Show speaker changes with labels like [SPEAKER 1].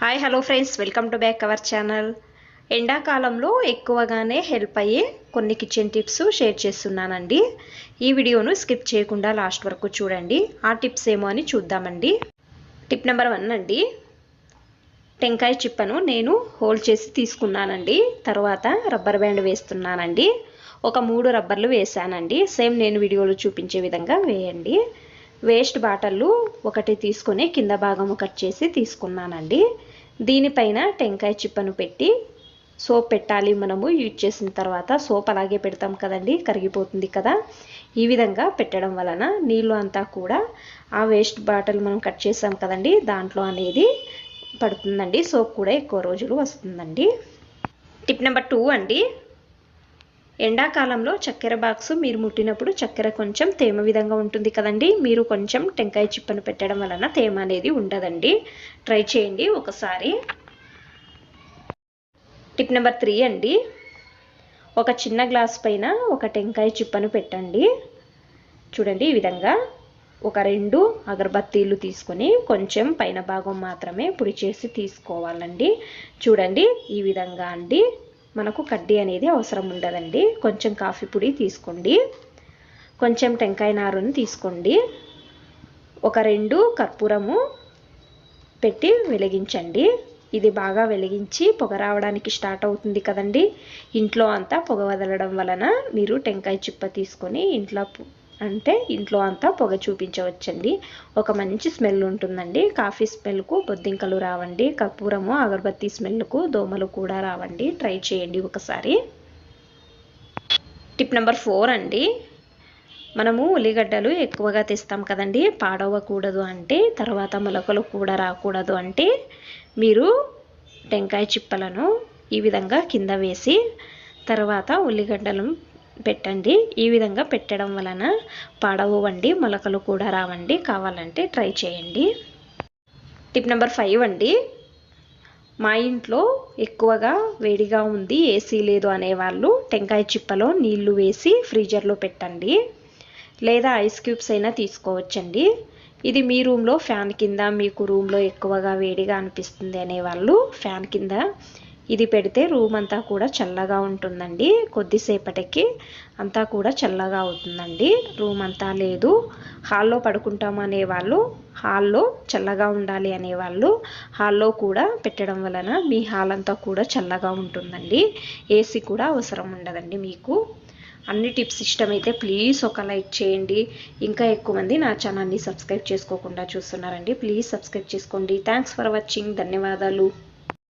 [SPEAKER 1] Hi hello friends welcome to back our channel ఎండాకాలంలో ఎక్కువగానే help అయ్యే కొన్ని కిచెన్ టిప్స్ షేర్ చేస్తున్నానండి. ఈ వీడియోను స్కిప్ చేయకుండా లాస్ట్ వరకు చూడండి. ఆ టిప్స్ ఏమో అని చూద్దామండి. టిప్ నెంబర్ వన్ అండి. టెంకాయ చిప్పను నేను హోల్డ్ చేసి తీసుకున్నానండి. తర్వాత రబ్బర్ బ్యాండ్ వేస్తున్నానండి. ఒక మూడు రబ్బర్లు వేసానండి సేమ్ నేను వీడియోలో చూపించే విధంగా వేయండి. వేస్ట్ బాటళ్ళు ఒకటి తీసుకొని కింద భాగము కట్ చేసి తీసుకున్నానండి. దీనిపైన టెంకాయ చిప్పను పెట్టి సోప్ పెట్టాలి మనము. యూజ్ చేసిన తర్వాత సోప్ అలాగే పెడతాం కదండి కరిగిపోతుంది కదా. ఈ విధంగా పెట్టడం వలన నీళ్ళు అంతా కూడా ఆ వేస్ట్ బాటిల్ మనం కట్ చేసాం కదండి దాంట్లో అనేది పడుతుందండి. సోప్ కూడా ఎక్కువ రోజులు వస్తుందండి. టిప్ నెంబర్ టూ అండి. ఎండాకాలంలో చక్కెర బాక్స్ మీరు ముట్టినప్పుడు చక్కెర కొంచెం తేమ విధంగా ఉంటుంది కదండి. మీరు కొంచెం టెంకాయ చిప్పను పెట్టడం వలన తేమ అనేది ఉండదండి. ట్రై చేయండి ఒకసారి. టిప్ నెంబర్ త్రీ అండి. ఒక చిన్న గ్లాస్ పైన ఒక టెంకాయ చిప్పను పెట్టండి. చూడండి ఈ విధంగా ఒక రెండు అగరబత్తీలు తీసుకొని కొంచెం పైన భాగం మాత్రమే పొడి చేసి తీసుకోవాలండి. చూడండి ఈ విధంగా అండి. మనకు కడ్డీ అనేది అవసరం ఉండదండి. కొంచెం కాఫీ పొడి తీసుకోండి. కొంచెం టెంకాయ నారుని తీసుకోండి. ఒక రెండు కర్పూరము పెట్టి వెలిగించండి. ఇది బాగా వెలిగించి పొగ రావడానికి స్టార్ట్ అవుతుంది కదండి. ఇంట్లో అంతా పొగ వదలడం వలన మీరు టెంకాయ చిప్ప తీసుకొని ఇంట్లో అంటే ఇంట్లో అంతా పొగ చూపించవచ్చండి. ఒక మంచి స్మెల్ ఉంటుందండి. కాఫీ స్మెల్కు బొద్దింకలు రావండి. కర్పూరము అగరబత్తి స్మెల్కు దోమలు కూడా రావండి. ట్రై చేయండి ఒకసారి. టిప్ నెంబర్ ఫోర్ అండి. మనము ఉల్లిగడ్డలు ఎక్కువగా తెస్తాం కదండి. పాడవకూడదు అంటే తర్వాత మొలకలు కూడా రాకూడదు అంటే మీరు టెంకాయ చిప్పలను ఈ విధంగా కింద వేసి తర్వాత ఉల్లిగడ్డలను పెట్టండి. ఈ విధంగా పెట్టడం వలన పాడవండి మొలకలు కూడా రావండి. కావాలంటే ట్రై చేయండి. టిప్ నెంబర్ ఫైవ్ అండి. మా ఇంట్లో ఎక్కువగా వేడిగా ఉంది ఏసీ లేదు అనేవాళ్ళు టెంకాయ చిప్పలో నీళ్ళు వేసి ఫ్రీజర్లో పెట్టండి. లేదా ఐస్ క్యూబ్స్ అయినా తీసుకోవచ్చండి. ఇది మీ రూమ్లో ఫ్యాన్ కింద మీకు రూమ్లో ఎక్కువగా వేడిగా అనిపిస్తుంది అనేవాళ్ళు ఫ్యాన్ కింద ఇది పెడితే రూమ్ అంతా కూడా చల్లగా ఉంటుందండి. కొద్దిసేపటికి అంతా కూడా చల్లగా అవుతుందండి. రూమ్ అంతా లేదు. హాల్లో పడుకుంటాము అనేవాళ్ళు హాల్లో చల్లగా ఉండాలి అనేవాళ్ళు హాల్లో కూడా పెట్టడం వలన మీ హాల్ అంతా కూడా చల్లగా ఉంటుందండి. ఏసీ కూడా అవసరం ఉండదండి మీకు. అన్ని టిప్స్ ఇష్టమైతే ప్లీజ్ ఒక లైక్ చేయండి. ఇంకా ఎక్కువ మంది నా ఛానల్ని సబ్స్క్రైబ్ చేసుకోకుండా చూస్తున్నారండి. ప్లీజ్ సబ్స్క్రైబ్ చేసుకోండి. Thanks for watching. ధన్యవాదాలు.